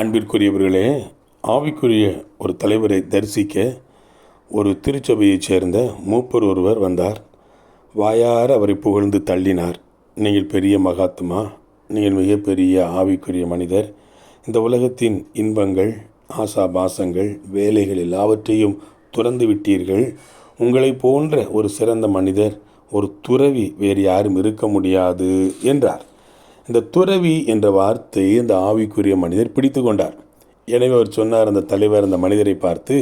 அன்பிற்குரியவர்களே ஆவிக்குரிய ஒரு தலைவரை தரிசிக்க ஒரு திருச்சபையைச் சேர்ந்த மூப்பர் ஒருவர் வந்தார். வாயார அவரை புகழ்ந்து தள்ளினார். நீங்கள் பெரிய மகாத்மா நீங்கள் மிகப்பெரிய ஆவிக்குரிய மனிதர். இந்த உலகத்தின் இன்பங்கள் ஆசாபாசங்கள் வேலைகள் எல்லாவற்றையும் துறந்து விட்டீர்கள். உங்களை போன்ற ஒரு சிறந்த மனிதர் ஒரு துறவி வேறு யாரும் இருக்க முடியாது என்றார். இந்த துறவி என்ற வார்த்தையை இந்த ஆவிக்குரிய மனிதர் பிடித்து கொண்டார். எனவே அவர் சொன்னார் அந்த தலைவர் அந்த மனிதரை பார்த்து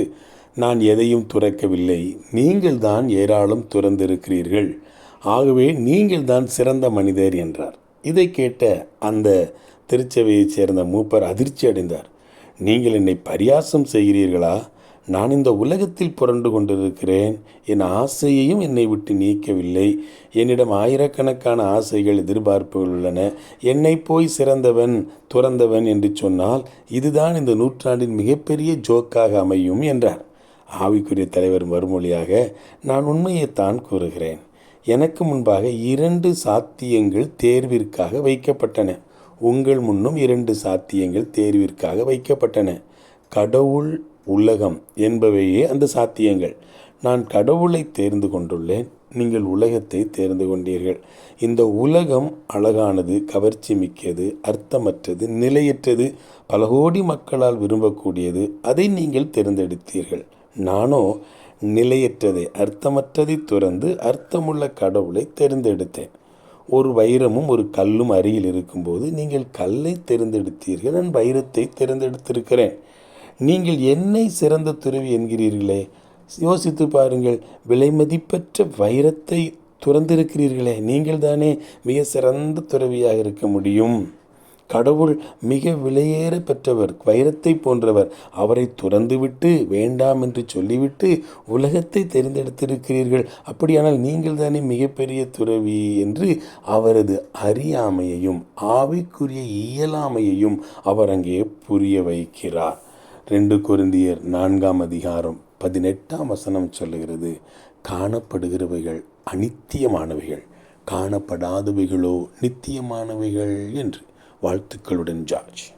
நான் எதையும் துறக்கவில்லை. நீங்கள் தான் ஏராளம் துறந்திருக்கிறீர்கள். ஆகவே நீங்கள் தான் சிறந்த மனிதர் என்றார். இதை கேட்ட அந்த திருச்சபையைச் சேர்ந்த மூப்பர் அதிர்ச்சி அடைந்தார். நீங்கள் என்னை பரியாசம் செய்கிறீர்களா? நான் இந்த உலகத்தில் புரண்டு கொண்டிருக்கிறேன். என் ஆசையையும் என்னை விட்டு நீக்கவில்லை. என்னிடம் ஆயிரக்கணக்கான ஆசைகள் எதிர்பார்ப்புகள் உள்ளன. என்னை போய் சிறந்தவன் துறந்தவன் என்று சொன்னால் இதுதான் இந்த நூற்றாண்டின் மிகப்பெரிய ஜோக்காக அமையும் என்றார். ஆவிக்குரிய தலைவர் மறுமொழியாக நான் உண்மையைத்தான் கூறுகிறேன். எனக்கு முன்பாக இரண்டு சாத்தியங்கள் தேர்விற்காக வைக்கப்பட்டன. உங்கள் முன்னும் இரண்டு சாத்தியங்கள் தேர்விற்காக வைக்கப்பட்டன. கடவுள் உலகம் என்பவையே அந்த சாத்தியங்கள். நான் கடவுளை தேர்ந்து கொண்டுள்ளேன் நீங்கள் உலகத்தை தேர்ந்து கொண்டீர்கள். இந்த உலகம் அழகானது கவர்ச்சி மிக்கது அர்த்தமற்றது நிலையற்றது பல கோடி மக்களால் விரும்பக்கூடியது அதை நீங்கள் தேர்ந்தெடுத்தீர்கள். நானோ நிலையற்றதை அர்த்தமற்றதை துறந்து அர்த்தமுள்ள கடவுளை தேர்ந்தெடுத்தேன். ஒரு வைரமும் ஒரு கல்லும் அருகில் இருக்கும்போது நீங்கள் கல்லை தேர்ந்தெடுத்தீர்கள் நான் வைரத்தை தேர்ந்தெடுத்திருக்கிறேன். நீங்கள் என்னை சிறந்த துறவி என்கிறீர்களே. யோசித்து பாருங்கள் விலைமதிப்பற்ற வைரத்தை துறந்திருக்கிறீர்களே. நீங்கள் தானே மிக சிறந்த துறவியாக இருக்க முடியும். கடவுள் மிக விலையேற பெற்றவர் வைரத்தை போன்றவர். அவரை துறந்துவிட்டு வேண்டாம் என்று சொல்லிவிட்டு உலகத்தை தெரிந்தெடுத்திருக்கிறீர்கள். அப்படியானால் நீங்கள் தானே மிகப்பெரிய துறவி என்று அவரது அறியாமையையும் ஆவிக்குரிய இயலாமையையும் அவர் அங்கே புரிய வைக்கிறார். ரெண்டு குருந்தியர் நான்காம் அதிகாரம் பதினெட்டாம் வசனம் சொல்லுகிறது. காணப்படுகிறவைகள் அனித்தியமானவைகள் காணப்படாதவைகளோ நித்தியமானவைகள் என்று. வாழ்த்துக்களுடன் ஜார்ஜ்.